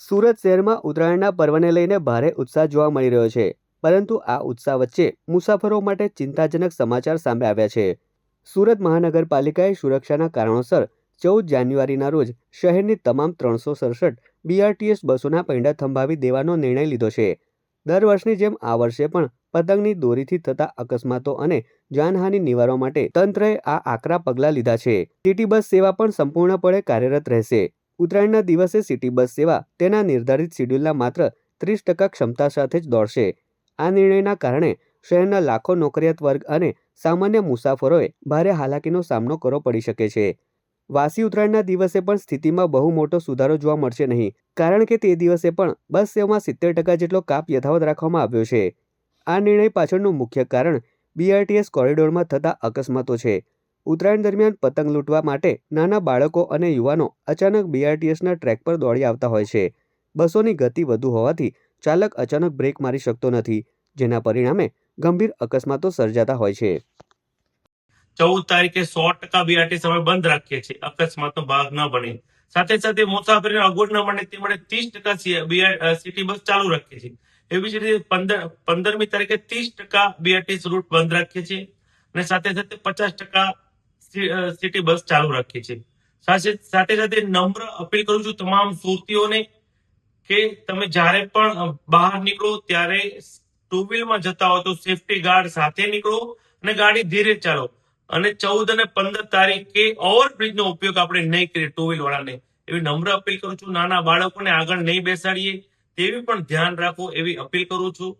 સુરત શહેરમાં ઉત્તરાયણના પર્વને લઈને ભારે ઉત્સાહ જોવા મળી રહ્યો છે. પરંતુ આ ઉત્સાહ વચ્ચે મુસાફરો માટે ચિંતાજનક સમાચાર સામે આવ્યા છે. સુરત મહાનગરપાલિકાએ સુરક્ષાના કારણોસર ચૌદ જાન્યુઆરીના રોજ શહેરની તમામ ત્રણસો સડસઠ બીઆરટીએસ બસોના પૈંડા થંભાવી દેવાનો નિર્ણય લીધો છે. દર વર્ષની જેમ આ વર્ષે પણ પતંગની દોરીથી થતા અકસ્માતો અને જાનહાનિ નિવારવા માટે તંત્રએ આ આકરા પગલાં લીધા છે. સિટી બસ સેવા પણ સંપૂર્ણપણે કાર્યરત રહેશે. ઉત્તરાયણના દિવસે સિટી બસ સેવા તેના નિર્ધારિત શેડ્યુલના માત્ર ત્રીસ ટકા ક્ષમતા સાથે જ દોડશે. આ નિર્ણયના કારણે શહેરના લાખો નોકરિયાત વર્ગ અને સામાન્ય મુસાફરોએ ભારે હાલાકીનો સામનો કરવો પડી શકે છે. વાસી ઉત્તરાયણના દિવસે પણ સ્થિતિમાં બહુ મોટો સુધારો જોવા મળશે નહીં, કારણ કે તે દિવસે પણ બસ સેવામાં સિત્તેર ટકા જેટલો કાપ યથાવત રાખવામાં આવ્યો છે. આ નિર્ણય પાછળનું મુખ્ય કારણ બીઆરટીએસ કોરિડોરમાં થતા અકસ્માતો છે. ઉત્તરાયણ દરમિયાન પતંગ લૂંટવા માટે નાના બાળકો અને યુવાનો અચાનક બીઆરટીએસના ટ્રેક પર દોડી આવતા હોય છે. બસોની ગતિ વધુ હોવાથી ચાલક અચાનક બ્રેક મારી શકતો નથી, જેના પરિણામે ગંભીર અકસ્માતો સર્જાતા હોય છે. ચૌદ તારીખે સો ટકા બીઆરટી સમય બંધ રાખીએ છીએ. અકસ્માતનો ભાગ ન બને. સાથે સાથે મુસાફરીને અગવડ ન બને તે માટે ત્રીસ ટકા સિટી બસ ચાલુ રાખીએ છીએ. એવી જ રીતે પંદર પંદરમી તારીખે ત્રીસ ટકા બીઆરટી રૂટ બંધ રાખીએ છીએ. અને સાથે સાથે પચાસ ટકા સિટી બસ ચાલુ રાખીએ છે. સાથે સાથે નમ્ર અપીલ કરું છું તમામ સુરતીઓને કે તમે જ્યારે પણ બહાર નીકળો ત્યારે ટુ વ્હીલમાં જતા હો તો સેફટી ગાર્ડ સાથે નીકળો અને ગાડી ધીરે ચાલો. અને ચૌદ અને પંદર તારીખે ઓવરબ્રિજનો ઉપયોગ આપણે નહીં કરીએ ટુ વ્હીલ વાળાને. એવી નમ્ર અપીલ કરું છું. નાના બાળકોને આગળ નહીં બેસાડીએ. તેવી પણ ધ્યાન રાખો એવી અપીલ કરું છું.